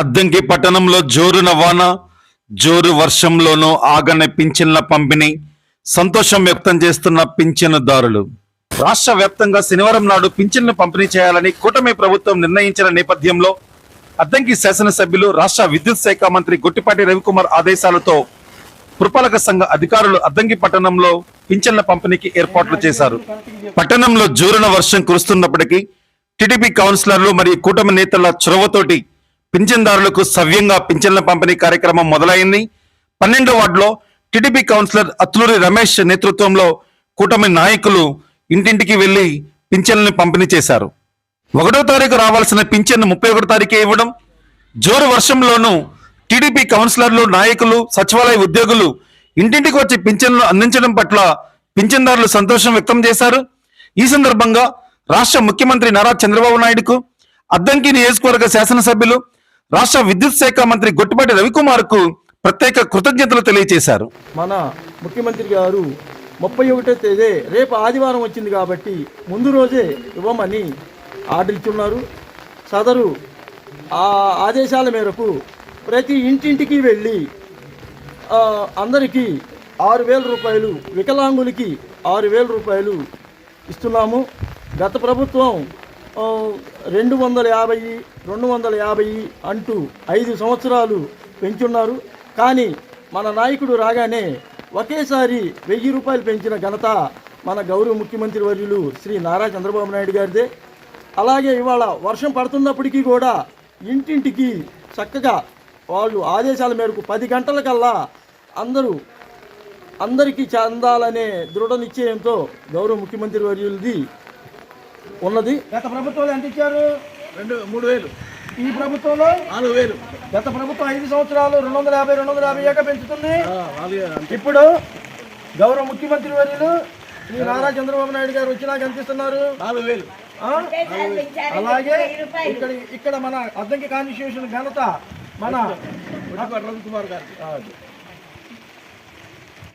అద్దంకి పట్టణంలో జోరున వాన జోరు వర్షంలోనూ ఆగని పింఛన్ల పంపిణీ సంతోషం వ్యక్తం చేస్తున్న పింఛనుదారులు. రాష్ట్ర వ్యాప్తంగా శనివారం నాడు పింఛన్లు పంపిణీ చేయాలని కూటమి ప్రభుత్వం నిర్ణయించిన నేపథ్యంలో అద్దంకి శాసనసభ్యులు రాష్ట్ర విద్యుత్ శాఖ మంత్రి గొట్టిపాటి రవికుమార్ ఆదేశాలతో పురపాలక సంఘ అధికారులు అద్దంకి పట్టణంలో పింఛన్ల పంపిణీకి ఏర్పాట్లు చేశారు. పట్టణంలో జోరున వర్షం కురుస్తున్నప్పటికీ టీడీపీ కౌన్సిలర్లు మరియు కూటమి నేతల చొరవతోటి పింఛన్దారులకు సవ్యంగా పింఛన్ల పంపిణీ కార్యక్రమం మొదలైంది. పన్నెండో వార్డులో టీడీపీ కౌన్సిలర్ అత్లూరి రమేష్ నేతృత్వంలో కూటమి నాయకులు ఇంటింటికి వెళ్ళి పింఛన్లను పంపిణీ చేశారు. ఒకటో తారీఖు రావాల్సిన పింఛన్ ముప్పై ఒకటో తారీఖే ఇవ్వడం జోరు వర్షంలోనూ టీడీపీ కౌన్సిలర్లు నాయకులు సచివాలయ ఉద్యోగులు ఇంటింటికి వచ్చి పింఛన్లు అందించడం పట్ల పింఛన్దారులు సంతోషం వ్యక్తం చేశారు. ఈ సందర్భంగా రాష్ట్ర ముఖ్యమంత్రి నారా చంద్రబాబు నాయుడుకు అద్దంకి నియోజకవర్గ శాసనసభ్యులు రాష్ట్ర విద్యుత్ శాఖ మంత్రి గొట్టిపాటి రవికుమార్కు ప్రత్యేక కృతజ్ఞతలు తెలియజేశారు మన ముఖ్యమంత్రి గారు ముప్పై ఒకటో తేదీ రేపు ఆదివారం వచ్చింది కాబట్టి ముందు రోజే ఇవ్వమని ఆర్డర్ ఇచ్చున్నారు సదరు ఆ ఆదేశాల మేరకు ప్రతి ఇంటింటికి వెళ్ళి అందరికీ ఆరు వేల రూపాయలు వికలాంగులకి ఆరు వేల రూపాయలు ఇస్తున్నాము. గత ప్రభుత్వం రెండు వందల యాభై రెండు వందల యాభై అంటూ ఐదు సంవత్సరాలు పెంచున్నారు. కానీ మన నాయకుడు రాగానే ఒకేసారి వెయ్యి రూపాయలు పెంచిన ఘనత మన గౌరవ ముఖ్యమంత్రి వర్యులు శ్రీ నారా చంద్రబాబు నాయుడు గారిదే. అలాగే ఇవాళ వర్షం పడుతున్నప్పటికీ కూడా ఇంటింటికి చక్కగా వాళ్ళు ఆదేశాల మేరకు పది గంటలకల్లా అందరూ అందరికీ చెందాలనే దృఢ నిశ్చయంతో గౌరవ ముఖ్యమంత్రి వర్యులది ఉన్నది. గత ప్రభుత్వంలో ఎంత ఇచ్చారు? రెండు మూడు వేలు. ఈ ప్రభుత్వంలో నాలుగు వేలు. గత ప్రభుత్వం ఐదు సంవత్సరాలు రెండు వందల యాభై రెండు వందల యాభై ఏక పెంచుతుంది. ఇప్పుడు గౌరవ ముఖ్యమంత్రి వర్యులు శ్రీ నారా చంద్రబాబు నాయుడు గారు వచ్చినాక ఎంత ఇస్తున్నారు నాలుగు వేలు. ఆ? అలాగే ఇక్కడ ఇక్కడ మన అద్దంకి కాన్స్టిట్యూషన్ ఘనత మన రవి కుమార్ గారు. ఆ,